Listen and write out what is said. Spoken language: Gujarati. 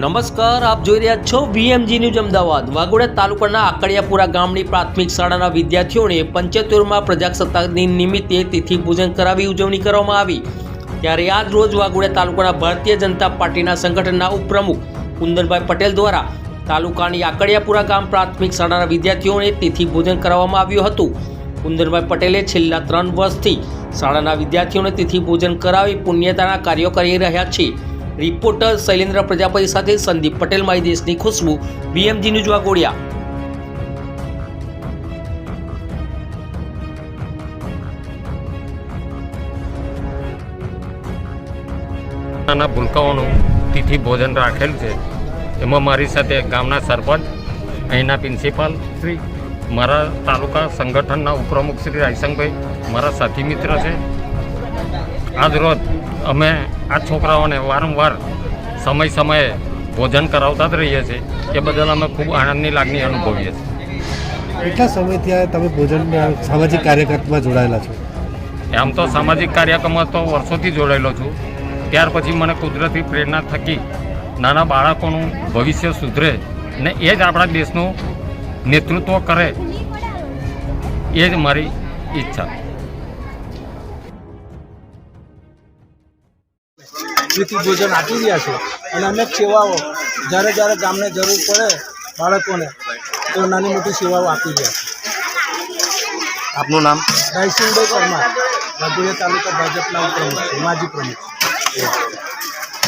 નમસ્કાર, આપ જોઈ રહ્યા છો વીએમજી ન્યૂઝ અમદાવાદ. વાગોડા તાલુકાના આકડિયાપુરા ગામની પ્રાથમિક શાળાના વિદ્યાર્થીઓને પંચોતેરમાં પ્રજાસત્તાક દિન નિમિત્તે તિથિ પૂજન કરાવી ઉજવણી કરવામાં આવી. ત્યારે આજ રોજ વાગોડા તાલુકાના ભારતીય જનતા પાર્ટીના સંગઠનના ઉપપ્રમુખ કુંદનભાઈ પટેલ દ્વારા તાલુકાની આકડિયાપુરા ગામ પ્રાથમિક શાળાના વિદ્યાર્થીઓને તિથિ પૂજન કરાવવામાં આવ્યું હતું. કુંદનભાઈ પટેલે છેલ્લા ત્રણ વર્ષથી શાળાના વિદ્યાર્થીઓને તિથિ પૂજન કરાવી પુણ્યતાના કાર્યો કરી રહ્યા છે. રિપોર્ટર શૈલેન્દ્ર પ્રજાપતિ સાથે સંદીપ પટેલ, મારી દેશની ખુશ્બુ, બીએમજી ન્યૂઝ વાગોડિયા નાના ભૂલકાઓનું તિથિ ભોજન રાખેલ છે. એમાં મારી સાથે ગામના સરપંચ, અહીંના પ્રિન્સિપાલ શ્રી, મારા તાલુકા સંગઠનના ઉપપ્રમુખ શ્રી રાયસંગભાઈ, મારા સાથી મિત્ર છે. આજ રોજ અમે આ છોકરાઓને વારંવાર સમય સમયે ભોજન કરાવતા જ રહીએ છીએ. એ બદલ અમે ખૂબ આનંદની લાગણી અનુભવીએ છીએ. કેટલા સમયથી તમે ભોજન સામાજિક કાર્યક્રમમાં જોડાયેલા છો? આમ તો સામાજિક કાર્યક્રમમાં તો વર્ષોથી જોડાયેલો છું. ત્યાર પછી મને કુદરતી પ્રેરણા થકી નાના બાળકોનું ભવિષ્ય સુધરે ને એ જ આપણા દેશનું નેતૃત્વ કરે એ જ મારી ઈચ્છા. પ્રીતિ ભોજન આપી રહ્યા છે અને અનેક સેવાઓ જ્યારે જ્યારે ગામને જરૂર પડે બાળકોને તો નાની મોટી સેવાઓ આપી રહ્યા છે. આપનું નામ? રાયસિંહભાઈ પરમાર વાઘોડિયા તાલુકા ભાજપના પ્રમુખ માજી પ્રમુખ.